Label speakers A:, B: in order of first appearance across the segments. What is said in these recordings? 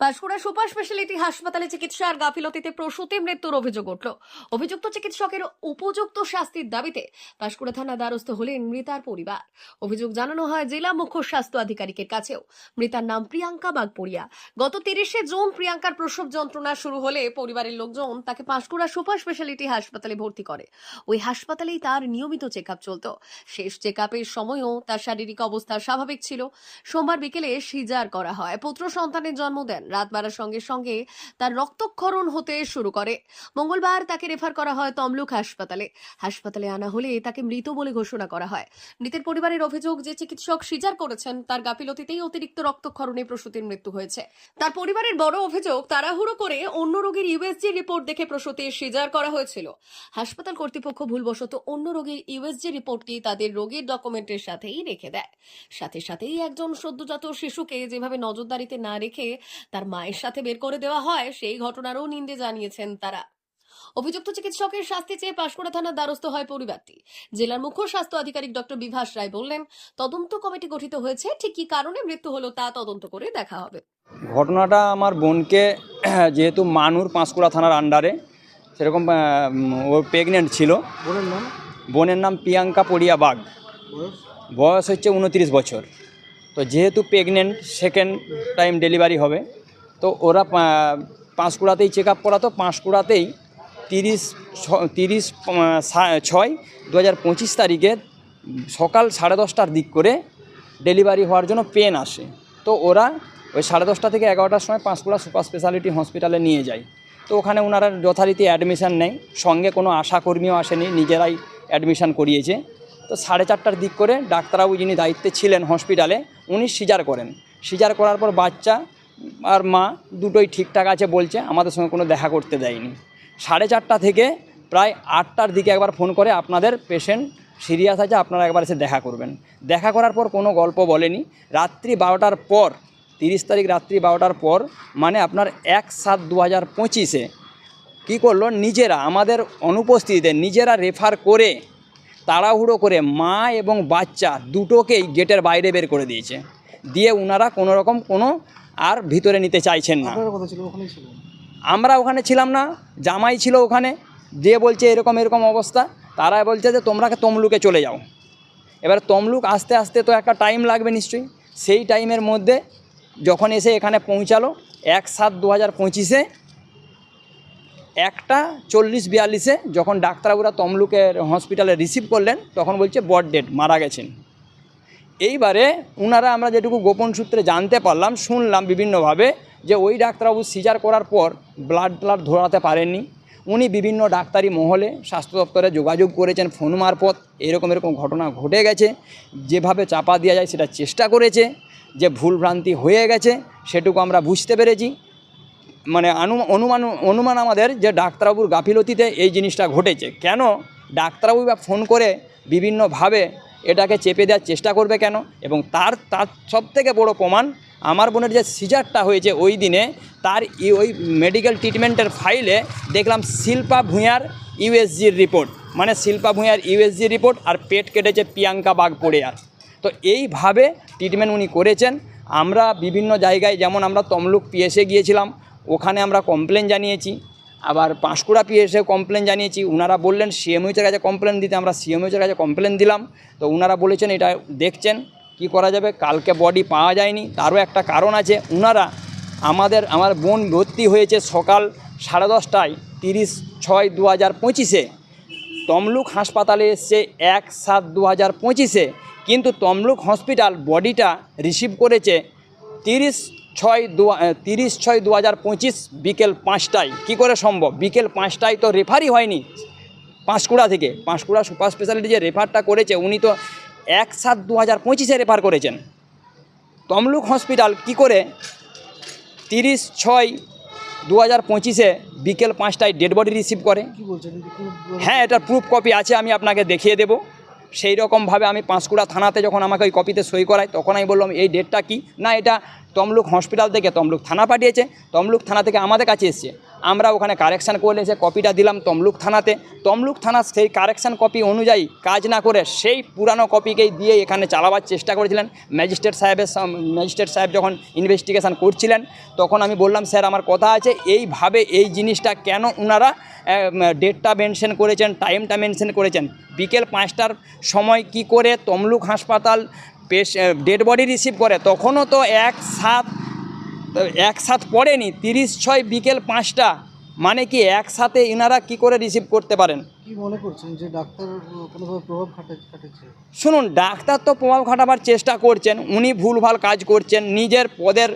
A: Panskura super speciality হাসপাতালে চিকিৎসার গাফিলতিতে প্রসূতি মৃত্যুর অভিযোগ উঠল। অভিযুক্ত চিকিৎসকের উপযুক্ত শাস্তির দাবিতে পাঁশকুড়া থানা দ্বারস্থ হলেন মৃতার পরিবার। অভিযোগ জানানো হয়, জেলা মুখ্য স্বাস্থ্য আধিকারিকের কাছেও। মৃতার নাম প্রিয়াঙ্কা বাগপুরিয়া গত তিরিশে জুন প্রিয়াঙ্কার প্রসব যন্ত্রণা শুরু হলে পরিবারের লোকজন তাকে পাঁশকুড়া সুপার স্পেশালিটি হাসপাতালে ভর্তি করে। ওই হাসপাতালেই তার নিয়মিত চেক আপ চলত। শেষ চেক আপের সময়ও তার শারীরিক অবস্থা স্বাভাবিক ছিল। সোমবার বিকেলে সিজার করা হয়। পুত্র সন্তানের জন্ম দেন রাত বাড়ার সঙ্গে সঙ্গে তার রক্তক্ষরণ হতে শুরু করে। মঙ্গলবার তাকে রেফার করা হয় তমলুক হাসপাতালে। হাসপাতালে আনা হলে তাকে মৃত বলে ঘোষণা করা হয়। মৃতের পরিবারের অভিযোগ যে চিকিৎসক সিজার করেছেন, তার গাফিলতিতেই অতিরিক্ত রক্তক্ষরণে প্রসূতির মৃত্যু হয়েছে। তার পরিবারের বড় অভিযোগ, তাড়াহুড়ো করে অন্য রোগীর ইউএসজি রিপোর্ট দেখে প্রসূতির সিজার করা হয়েছিল। হাসপাতাল কর্তৃপক্ষ ভুলবশত অন্য রোগীর ইউএসজি রিপোর্টটি তাদের রোগীর ডকুমেন্টের সাথেই রেখে দেয়। সাথে সাথেই একজন সদ্যজাত শিশুকে যেভাবে নজরদারিতে না রেখে তার মায়ের সাথে বের করে দেওয়া হয় সেই ঘটনারও নিন্দে জানিয়েছেন তারা। অভিযুক্ত চিকিৎসকের শাস্তি চেয়ে পাঁশকুড়া থানার দ্বারস্থ হয় পরিবারটি। জেলার মুখ্য স্বাস্থ্য আধিকারিক ডক্টর বিভাস রায় বললেন তদন্ত কমিটি গঠিত হয়েছে ঠিক কি কারণে মৃত্যু হলো তা তদন্ত করে দেখা হবে।
B: ঘটনাটা আমার বোনকে যেহেতু মানুর পাঁশকুড়া থানার আন্ডারে সেরকম ও প্রেগনেন্ট ছিল।
C: বোনের নাম?
B: বোনের নাম প্রিয়াঙ্কা পড়িয়া বাগ।
C: বয়স?
B: বয়স হচ্ছে উনত্রিশ বছর। তো যেহেতু প্রেগনেন্ট সেকেন্ড টাইম ডেলিভারি হবে। তো ওরা পাঁশকুড়াতেই চেক আপ করাতো পাঁশকুড়াতেই তিরিশ তিরিশ ছয় দু হাজার পঁচিশ তারিখে সকাল সাড়ে দশটার দিক করে ডেলিভারি হওয়ার জন্য পেন আসে। তো ওরা ওই সাড়ে দশটা থেকে এগারোটার সময় পাঁশকুড়া সুপার স্পেশালিটি হসপিটালে নিয়ে যায়। তো ওখানে ওনারা যথারীতি অ্যাডমিশান নেয়। সঙ্গে কোনো আশাকর্মীও আসেনি, নিজেরাই অ্যাডমিশান করিয়েছে। তো সাড়ে চারটার দিক করে ডাক্তারবাবু যিনি দায়িত্বে ছিলেন হসপিটালে উনি সিজার করেন। সিজার করার পর বাচ্চা আর মা দুটোই ঠিকঠাক আছে বলছে, আমাদের সঙ্গে কোনো দেখা করতে দেয়নি। সাড়ে চারটা থেকে প্রায় আটটার দিকে একবার ফোন করে আপনাদের পেশেন্ট সিরিয়াস আছে, আপনারা একবার এসে দেখা করবেন। দেখা করার পর কোনো গল্প বলেনি। রাত্রি বারোটার পর, তিরিশ তারিখ রাত্রি বারোটার পর মানে আপনার এক সাত দু হাজার পঁচিশে, কী করল নিজেরা, আমাদের অনুপস্থিতিতে নিজেরা রেফার করে, তাড়াহুড়ো করে মা এবং বাচ্চা দুটোকেই গেটের বাইরে বের করে দিয়েছে। দিয়ে ওনারা কোনো রকম কোনো আর ভিতরে নিতে চাইছেন না। আমরা ওখানে ছিলাম না জামাই ছিল ওখানে যে বলছে এরকম এরকম অবস্থা তারা বলছে যে তোমরা তমলুকে চলে যাও। এবার তমলুক আসতে আসতে তো একটা টাইম লাগবে নিশ্চয়ই সেই টাইমের মধ্যে যখন এসে এখানে পৌঁছালো এক সাত দু হাজার পঁচিশে একটা চল্লিশ বিয়াল্লিশে যখন ডাক্তারবাবুরা তমলুকের হসপিটালে রিসিভ করলেন তখন বলছে বড ডেড মারা গেছেন। এইবারে ওনারা আমরা যেটুকু গোপন সূত্রে জানতে পারলাম, শুনলাম বিভিন্নভাবে যে ওই ডাক্তারবাবু সিজার করার পর ব্লাড ব্লাড ধরাতে পারেননি। উনি বিভিন্ন ডাক্তারি মহলে স্বাস্থ্য দপ্তরে যোগাযোগ করেছেন, ফোন মারফত, এরকম এরকম ঘটনা ঘটে গেছে। যেভাবে চাপা দেওয়া যায় সেটা চেষ্টা করেছে, যে ভুলভ্রান্তি হয়ে গেছে, সেটুকু আমরা বুঝতে পেরেছি। মানে অনু- অনুমান অনুমান আমাদের যে ডাক্তারবাবুর গাফিলতিতে এই জিনিসটা ঘটেছে। কেন? ডাক্তারবাবু বা ফোন করে বিভিন্নভাবে এটাকে চেপে দেওয়ার চেষ্টা করবে কেন? এবং তার তার সব থেকে বড় প্রমাণ আমার বোনের যে সিজারটা হয়েছে ওই দিনে, তার ওই মেডিকেল ট্রিটমেন্টের ফাইলে দেখলাম শিল্পা ভূঁয়ার ইউএসজির রিপোর্ট মানে শিল্পা ভূঁয়ার ইউএসজি রিপোর্ট আর পেট কেটেছে প্রিয়াঙ্কা বাঘ পড়ে আর তো এইভাবে ট্রিটমেন্ট উনি করেছেন। আমরা বিভিন্ন জায়গায়, যেমন আমরা তমলুক পিএসে গিয়েছিলাম, ওখানে আমরা কমপ্লেন জানিয়েছি। আবার পাঁশকুড়া পিএসে কমপ্লেন জানিয়েছি ওনারা বললেন সিএমইউচের কাছে কমপ্লেন দিতে, আমরা সিএমইউচের কাছে কমপ্লেন দিলাম। তো ওনারা বলেছেন, এটা দেখছেন, কি করা যাবে? কালকে বডি পাওয়া যায়নি, তারও একটা কারণ আছে। ওনারা আমাদের, আমার বোন ভর্তি হয়েছে সকাল সাড়ে দশটায়, তিরিশ ছয় দু হাজার পঁচিশে। তমলুক হাসপাতালে এসছে এক সাত দু হাজার পঁচিশে। কিন্তু তমলুক হসপিটাল বডিটা রিসিভ করেছে তিরিশ ছয় দু তিরিশ ছয় দু হাজার পঁচিশ বিকেল পাঁচটায়। কী করে সম্ভব? বিকেল পাঁচটায় তো রেফারই হয়নি পাঁশকুড়া থেকে। পাঁশকুড়া সুপার স্পেশালিটি যে রেফারটা করেছে উনি তো এক সাত দু হাজার পঁচিশে রেফার করেছেন। তমলুক হসপিটাল কি করে তিরিশ ছয় দু হাজার পঁচিশে বিকেল পাঁচটায় ডেড বডি রিসিভ করে?
C: এটা
B: হ্যাঁ এটার প্রুফ কপি আছে আমি আপনাকে দেখিয়ে দেবো। সেই রকমভাবে আমি পাঁশকুড়া থানাতে যখন আমাকে ওই কপিতে সই করাই তখন আমি বললাম, এই ডেটটা কি? না, এটা তমলুক হসপিটাল থেকে তমলুক থানা পাঠিয়েছে। তমলুক থানা থেকে আমাদের কাছে এসছে। আমরা ওখানে কারেকশান করলে সে কপিটা দিলাম তমলুক থানাতে, তমলুক থানা সেই কারেকশান কপি অনুযায়ী কাজ না করে সেই পুরানো কপিকেই দিয়ে এখানে চালাবার চেষ্টা করেছিলেন। ম্যাজিস্ট্রেট সাহেবের ম্যাজিস্ট্রেট সাহেব যখন ইনভেস্টিগেশন করছিলেন, তখন আমি বললাম, স্যার, আমার কথা আছে, এইভাবে এই জিনিসটা কেন ওনারা ডেটটা মেনশন করেছেন টাইমটা মেনশন করেছেন? বিকেল পাঁচটার সময় কি করে তমলুক হাসপাতাল পেশ ডেড বডি রিসিভ করে? তখনও তো এক সাত তো এক পড়েনি তিরিশ ছয় বিকেল পাঁচটা। মানে কি একসাথে এনারা কি করে রিসিভ করতে পারেন?
C: কি মনে করছেন যে ডাক্তার কোনোভাবে প্রভাব খাটে
B: শুনুন ডাক্তার তো প্রভাব খাটাবার চেষ্টা করছেন উনি ভুলভাল কাজ করছেন নিজের পদের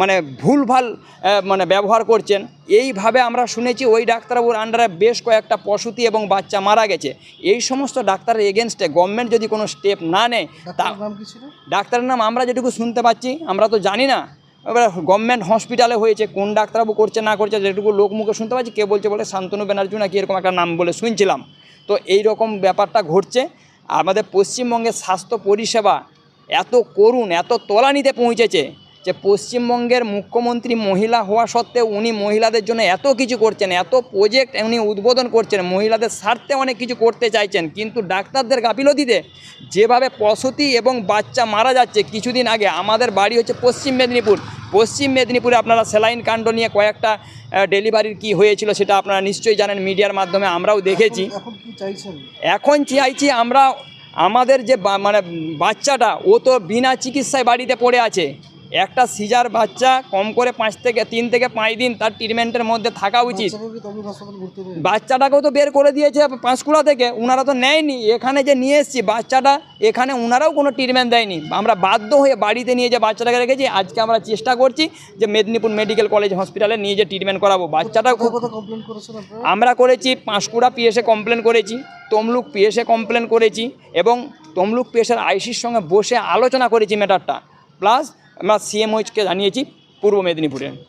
B: মানে ভুলভাল মানে ব্যবহার করছেন। এইভাবে আমরা শুনেছি ওই ডাক্তারবাবুর আন্ডারে বেশ কয়েকটা প্রসূতি এবং বাচ্চা মারা গেছে। এই সমস্ত ডাক্তারের এগেনস্টে গভর্নমেন্ট যদি কোনো স্টেপ না নেয় তা
C: ডাক্তারের নাম
B: আমরা যেটুকু শুনতে পাচ্ছি আমরা তো জানি না। এবার গভর্নমেন্ট হসপিটালে হয়েছে, কোন ডাক্তারবাবু করছে, না করছে, যেটুকু লোক মুখে শুনতে পাচ্ছি, কে বলছে বলে শান্তনু ব্যানার্জি নাকি এরকম একটা নাম বলে শুনছিলাম। তো এই রকম ব্যাপারটা ঘটছে, আমাদের পশ্চিমবঙ্গের স্বাস্থ্য পরিষেবা এত করুণ এত তলানিতে পৌঁছেছে যে পশ্চিমবঙ্গের মুখ্যমন্ত্রী মহিলা হওয়া সত্ত্বেও উনি মহিলাদের জন্য এত কিছু করছেন এত প্রজেক্ট উনি উদ্বোধন করছেন মহিলাদের স্বার্থে অনেক কিছু করতে চাইছেন। কিন্তু ডাক্তারদের গাফিলতিতে যেভাবে প্রসূতি এবং বাচ্চা মারা যাচ্ছে কিছুদিন আগে আমাদের বাড়ি হচ্ছে পশ্চিম মেদিনীপুর। পশ্চিম মেদিনীপুরে আপনারা সেলাইন কাণ্ড নিয়ে কয়েকটা ডেলিভারির কি হয়েছিল সেটা আপনারা নিশ্চয়ই জানেন মিডিয়ার মাধ্যমে আমরাও দেখেছি।
C: এখন- এখন কি চাইছেন?
B: এখন চাইছি আমরা আমাদের যে মানে বাচ্চাটা ও তো বিনা চিকিৎসায় বাড়িতে পড়ে আছে। একটা সিজার বাচ্চা কম করে পাঁচ থেকে তিন থেকে পাঁচ দিন তার ট্রিটমেন্টের মধ্যে থাকা উচিত। বাচ্চাটাকেও তো বের করে দিয়েছে পাঁশকুড়া থেকে ওনারা তো নেয়নি। এখানে যে নিয়ে এসেছি বাচ্চাটা এখানে ওনারাও কোনো ট্রিটমেন্ট দেয়নি। আমরা বাধ্য হয়ে বাড়িতে নিয়ে যে বাচ্চাটাকে রেখেছি আজকে আমরা চেষ্টা করছি যে মেদিনীপুর মেডিকেল কলেজ হসপিটালে নিয়ে যে ট্রিটমেন্ট করাবো। বাচ্চাটা আমরা করেছি পাঁশকুড়া পিএসে কমপ্লেন করেছি তমলুক পিএসে কমপ্লেন করেছি এবং তমলুক পিএসের আইসির সঙ্গে বসে আলোচনা করেছি ম্যাটারটা প্লাস আমরা সিএমওইচকে জানিয়েছি পূর্ব মেদিনীপুরে।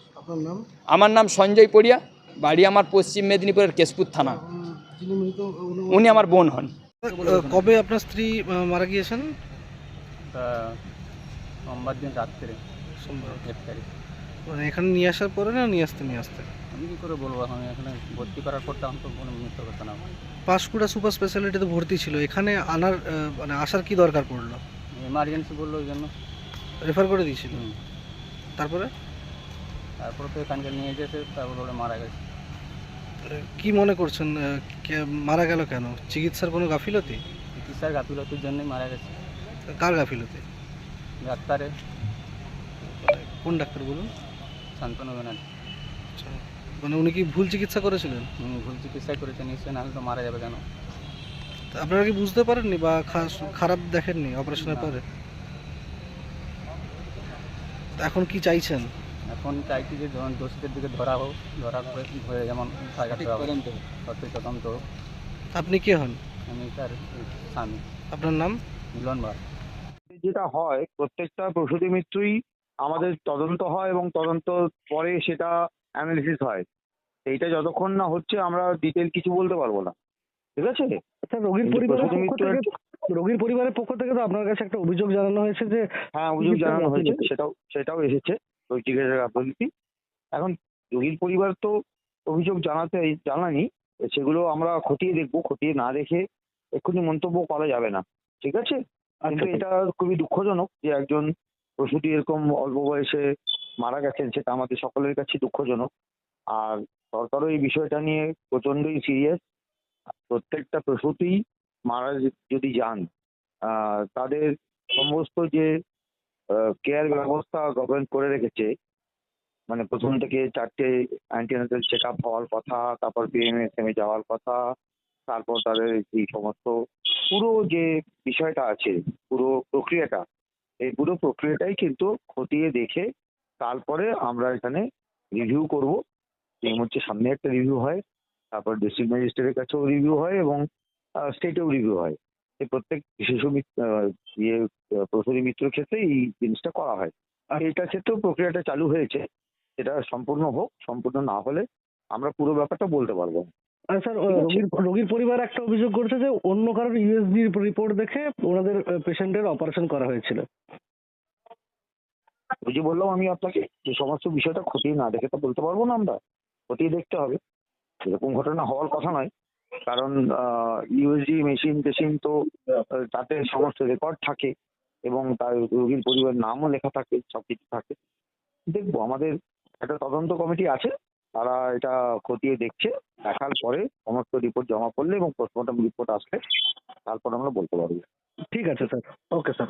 B: আমার নাম সঞ্জয় পড়িয়া বাড়ি আমার পশ্চিম মেদিনীপুরের কেশপুর থানা।
C: উনি-
B: আমার বোন হন।
C: কবে আপনার স্ত্রী মারা গিয়েছেন?
D: তা সোমবার দিন রাত্রে
C: সোমবার।
D: এক তারিখ।
C: মানে এখানে নিয়ে আসার পরে না নিয়ে আসতে নিয়ে আসতে?
D: আমি কী করে বলব আমি এখানে ভর্তি করার পর তখন তো কোনো মিথ্যা কথা না
C: পাঁশকুড়া সুপার স্পেশালিটিতে ভর্তি ছিল। এখানে আনার মানে আসার কি দরকার পড়ল?
D: এমার্জেন্সি বলল ওই জন্য।
C: রেফার করে দিয়েছিল। তারপরে?
D: তারপরে তো এখানকে নিয়ে গেছে তারপর ওরা মারা গেছে।
C: কি মনে করছেন মারা গেল কেন? চিকিৎসার কোনো গাফিলতি?
D: চিকিৎসার গাফিলতির জন্যই মারা গেছে।
C: কার গাফিলতি?
D: ডাক্তারে।
C: মানে কোন ডাক্তার বলুন?
D: শান্তনু ব্যানার্জি।
C: আচ্ছা। মানে উনি কি ভুল চিকিৎসা করেছিলেন?
D: উনি ভুল চিকিৎসাই করেছেন নিশ্চয়ই নাহলে তো মারা যাবে কেন?
C: তা আপনারা কি বুঝতে পারেননি বা খারাপ দেখেননি অপারেশনের পরে? এখন কি চাইছেন?
D: এখন চাইছি যে যখন দোষীদের দিকে ধরা হোক ধরা করে ধরে যেমন সঠিক তদন্ত হোক।
C: আপনি কে হন?
D: আমি তার স্বামী।
C: আপনার নাম?
D: মিলন বার
E: যেটা হয় প্রত্যেকটা প্রসূতি মৃত্যুই আমাদের তদন্ত হয় এবং তদন্ত পরে সেটা অ্যানালিসিস হয়। এইটা যতক্ষণ না হচ্ছে আমরা ডিটেল কিছু বলতে পারব না। ঠিক আছে?
F: আচ্ছা রোগীর পরিবারের রোগীর পরিবারের পক্ষ থেকে তো আপনার কাছে একটা অভিযোগ জানানো হয়েছে যে
E: হ্যাঁ অভিযোগ জানানো হয়েছে সেটাও সেটাও এসেছে ওই চিকিৎসা গাফিলতি এখন রোগীর পরিবার তো অভিযোগ জানাতে জানানি সেগুলো আমরা খতিয়ে দেখব খতিয়ে না দেখে এক্ষুনি মন্তব্য করা যাবে না ঠিক আছে? কিন্তু
F: আচ্ছা
E: এটা খুবই দুঃখজনক যে একজন প্রসূতি এরকম অল্প বয়সে মারা গেছেন সেটা আমাদের সকলের কাছে দুঃখজনক। আর সরকারও এই বিষয়টা নিয়ে প্রচন্ডই সিরিয়াস প্রত্যেকটা প্রসূতি মারা যদি যান তাদের সমস্ত যে কেয়ার ব্যবস্থা গভর্নমেন্ট করে রেখেছে মানে প্রথম থেকে চারটে অ্যান্টিনাটাল চেক আপ হওয়ার কথা, তারপর বিএমএসএম এ যাওয়ার কথা, তারপর তাদের এই সমস্ত পুরো যে বিষয়টা আছে, পুরো প্রক্রিয়াটা, এই পুরো প্রক্রিয়াটাই কিন্তু খতিয়ে দেখে তারপরে আমরা এখানে রিভিউ করব। এই হচ্ছে সামনে একটা রিভিউ হয়, তারপর ডিস্ট্রিক্ট ম্যাজিস্ট্রেটের কাছেও রিভিউ হয় এবং স্টেটেও রিভিউ হয়। এই প্রত্যেক শিশু ইয়ে প্রসূতি মৃত্যুর ক্ষেত্রে এই জিনিসটা করা হয়। আর এটার ক্ষেত্রেও প্রক্রিয়াটা চালু হয়েছে। এটা সম্পূর্ণ হোক সম্পূর্ণ না হলে আমরা পুরো ব্যাপারটা বলতে পারব
F: স্যার রোগীর রোগীর পরিবার একটা অভিযোগ করছে যে অন্য কারোর ইউএসজি রিপোর্ট দেখে ওনাদের পেশেন্টের অপারেশন করা হয়েছিল।
E: ওই যে বললাম আমি আপনাকে যে সমস্ত বিষয়টা খতিয়ে না দেখে তো বলতে পারব না আমরা। খতিয়ে দেখতে হবে। এরকম ঘটনা হওয়ার কথা নয়। কারণ ইউএসজি মেশিন টেশিন তো তাতে সমস্ত রেকর্ড থাকে এবং তার রোগীর পরিবার নামও লেখা থাকে সব কিছু থাকে। দেখব, আমাদের একটা তদন্ত কমিটি আছে, তারা এটা খতিয়ে দেখছে, দেখার পরে সমস্ত রিপোর্ট জমা করলে এবং পোস্টমর্টম রিপোর্ট আসলে তারপর আমরা বলতে পারব।
F: ঠিক আছে, স্যার। Okay sir.